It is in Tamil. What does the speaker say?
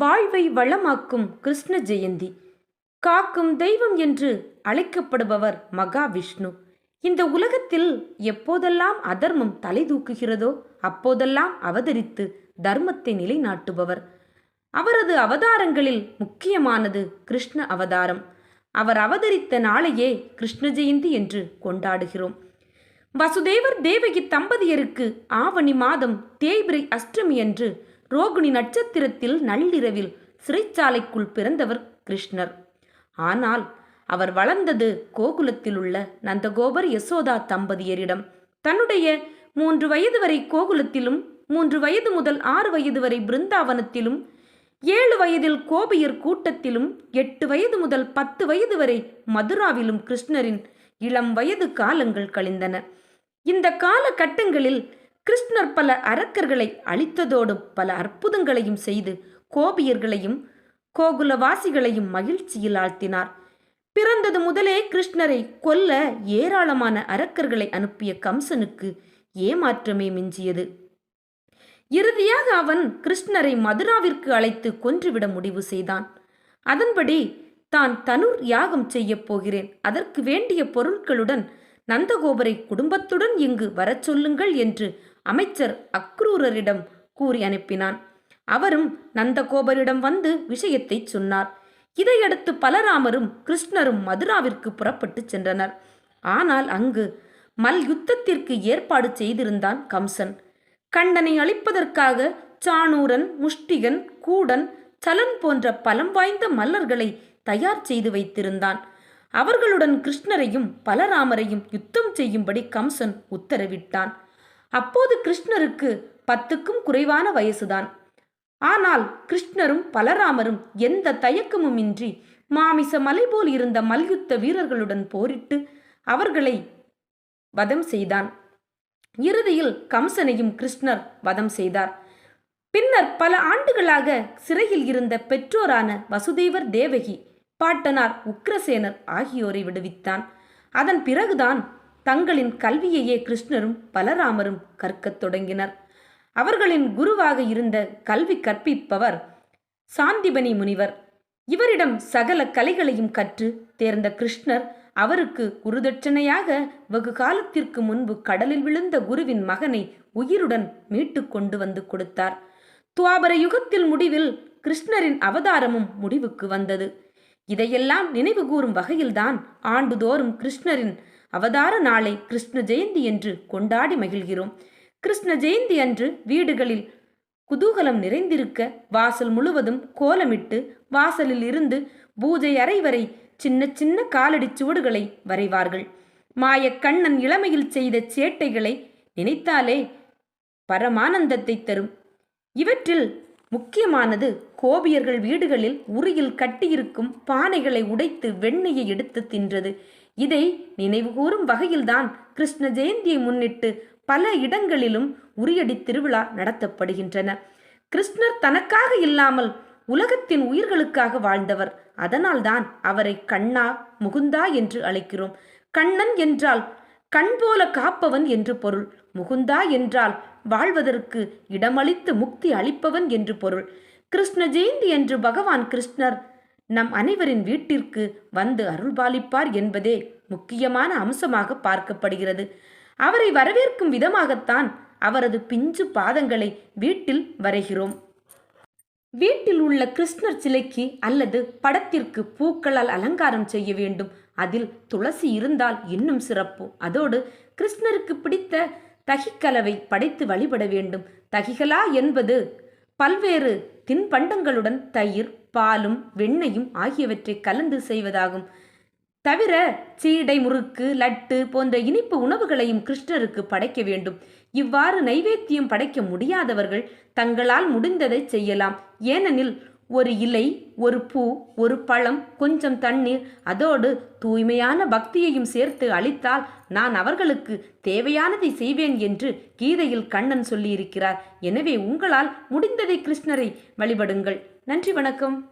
வாழ்வை வளமாக்கும் கிருஷ்ண ஜெயந்தி. காக்கும் தெய்வம் என்று அழைக்கப்படுபவர் மகாவிஷ்ணு. இந்த உலகத்தில் எப்போதெல்லாம் அதர்மம் தலை தூக்குகிறதோ அப்போதெல்லாம் அவதரித்து தர்மத்தை நிலைநாட்டுபவர். அவரது அவதாரங்களில் முக்கியமானது கிருஷ்ண அவதாரம். அவர் அவதரித்த நாளையே கிருஷ்ண ஜெயந்தி என்று கொண்டாடுகிறோம். வசுதேவர் தேவகி தம்பதியருக்கு ஆவணி மாதம் தேய்பிரை அஷ்டமி என்று ரோகிணி நட்சத்திரத்தில் நள்ளிரவில் சிறைச்சாலைக்குள் பிறந்தவர் கிருஷ்ணர். ஆனால் அவர் வளர்ந்தது கோகுலத்தில் உள்ள நந்தகோபர் யசோதா தம்பதியரிடம். தன்னுடைய மூன்று வயது வரை கோகுலத்திலும் மூன்று வயது முதல் ஆறு வயது வரை பிருந்தாவனத்திலும் ஏழு வயதில் கோபியர் கூட்டத்திலும் எட்டு வயது முதல் பத்து வயது வரை மதுராவிலும் கிருஷ்ணரின் இளம் வயது காலங்கள் கழிந்தன. இந்த காலகட்டங்களில் கிருஷ்ணர் பல அரக்கர்களை அழித்ததோடு பல அற்புதங்களையும் செய்து கோபியர்களையும் கோகுலவாசிகளையும் மகிழ்ச்சியில் ஆழ்த்தினார். பிறந்தது முதலே கிருஷ்ணரை கொல்ல ஏராளமான அரக்கர்களை அனுப்பிய கம்சனுக்கு ஏமாற்றமே மிஞ்சியது. இறுதியாக அவன் கிருஷ்ணரை மதுராவிற்கு அழைத்து கொன்றுவிட முடிவு செய்தான். அதன்படி தான் தனுர் யாகம் செய்யப் போகிறேன். அதற்கு வேண்டிய பொருட்களுடன் நந்தகோபரை குடும்பத்துடன் இங்கு வரச் சொல்லுங்கள் என்று அமைச்சர் அக்ரூரரிடம் கூறி அனுப்பினான். அவரும் நந்தகோபரிடம் வந்து விஷயத்தை சொன்னார். இதையடுத்து பலராமரும் கிருஷ்ணரும் மதுராவிற்கு புறப்பட்டு சென்றனர். ஆனால் அங்கு மல் யுத்தத்திற்கு ஏற்பாடு செய்திருந்தான் கம்சன். கண்ணனை அழிப்பதற்காக சாணூரன் முஷ்டிகன் கூடன் சலன் போன்ற பலம் வாய்ந்த மல்லர்களை தயார் செய்து வைத்திருந்தான். அவர்களுடன் கிருஷ்ணரையும் பலராமரையும் யுத்தம் செய்யும்படி கம்சன் உத்தரவிட்டான். அப்போது கிருஷ்ணருக்கு பத்துக்கும் குறைவான வயசுதான். ஆனால் கிருஷ்ணரும் பலராமரும் எந்த தயக்கமுமின்றி மாமிச மலை போல் இருந்த மல்யுத்த வீரர்களுடன் போரிட்டு அவர்களை வதம் செய்தான். இறுதியில் கம்சனையும் கிருஷ்ணர் வதம் செய்தார். பின்னர் பல ஆண்டுகளாக சிறையில் இருந்த பெற்றோரான வசுதேவர் தேவகி பாட்டனார் உக்ரசேனர் ஆகியோரை விடுவித்தான். அதன் பிறகுதான் தங்களின் கல்வியையே கிருஷ்ணரும் பலராமரும் கற்கத் தொடங்கினர். அவர்களின் குருவாக இருந்த கல்வி கற்பிப்பவர் சாந்திபனி முனிவர். இவரிடம் சகல கலைகளையும் கற்று தேர்ந்த கிருஷ்ணர் அவருக்கு குருதட்சணையாக வெகு காலத்திற்கு முன்பு கடலில் விழுந்த குருவின் மகனை உயிருடன் மீட்டு கொண்டு வந்து கொடுத்தார். துவாபர யுகத்தில் முடிவில் கிருஷ்ணரின் அவதாரமும் முடிவுக்கு வந்தது. இதையெல்லாம் நினைவு கூறும் வகையில்தான் ஆண்டுதோறும் கிருஷ்ணரின் அவதார நாளை கிருஷ்ண ஜெயந்தி என்று கொண்டாடி மகிழ்கிறோம். கிருஷ்ண ஜெயந்தி அன்று வீடுகளில் குதூகலம் நிறைந்திருக்க வாசல் முழுவதும் கோலமிட்டு வாசலில் இருந்து பூஜை அறை வரை சின்ன சின்ன காலடி சுவடுகளை வரைவார்கள். மாயக்கண்ணன் இளமையில் செய்த சேட்டைகளை நினைத்தாலே பரமானந்தத்தை தரும். இவற்றில் முக்கியமானது கோபியர்கள் வீடுகளில் உரியில் கட்டியிருக்கும் பானைகளை உடைத்து வெண்ணெயை எடுத்து தின்றது. இதை நினைவுகூரும் வகையில்தான் கிருஷ்ண ஜெயந்தியை முன்னிட்டு பல இடங்களிலும் உரியடி திருவிழா நடத்தப்படுகின்றன. கிருஷ்ணர் தனக்காக இல்லாமல் உலகத்தின் உயிர்களுக்காக வாழ்ந்தவர். அதனால்தான் அவரை கண்ணா முகுந்தா என்று அழைக்கிறோம். கண்ணன் என்றால் கண் போல காப்பவன் என்று பொருள். முகுந்தா என்றால் வாழ்வதற்கு இடமளித்து முக்தி அளிப்பவன் என்று பொருள். கிருஷ்ண ஜெயந்தி என்று பகவான் கிருஷ்ணர் நம் அனைவரின் வீட்டிற்கு வந்து அருள்பாலிப்பார் என்பதே முக்கியமான அம்சமாக பார்க்கப்படுகிறது. அவரை வரவேற்கும் விதமாகத்தான் அவரது பிஞ்சு பாதங்களை வீட்டில் வரைகிறோம். வீட்டில் உள்ள கிருஷ்ணர் சிலைக்கு அல்லது படத்திற்கு பூக்களால் அலங்காரம் செய்ய வேண்டும். அதில் துளசி இருந்தால் இன்னும் சிறப்பு. அதோடு கிருஷ்ணருக்கு பிடித்த தகிக்கலவை படைத்து வழிபட வேண்டும். தகிகலா என்பது பல்வேறு தின்பண்டங்களுடன் தயிர் பாலும் வெண்ணையும் ஆகியவற்றை கலந்து செய்வதாகும். தவிர சீடை முறுக்கு லட்டு போன்ற இனிப்பு உணவுகளையும் கிருஷ்ணருக்கு படைக்க வேண்டும். இவ்வாறு நைவேத்தியம் படைக்க முடியாதவர்கள் தங்களால் முடிந்ததை செய்யலாம். ஏனெனில் ஒரு இலை ஒரு பூ ஒரு பழம் கொஞ்சம் தண்ணீர் அதோடு தூய்மையான பக்தியையும் சேர்த்து அளித்தால் நான் அவர்களுக்கு தேவையானதை செய்வேன் என்று கீதையில் கண்ணன் சொல்லியிருக்கிறார். எனவே உங்களால் முடிந்ததை கிருஷ்ணரை வழிபடுங்கள். நன்றி வணக்கம்.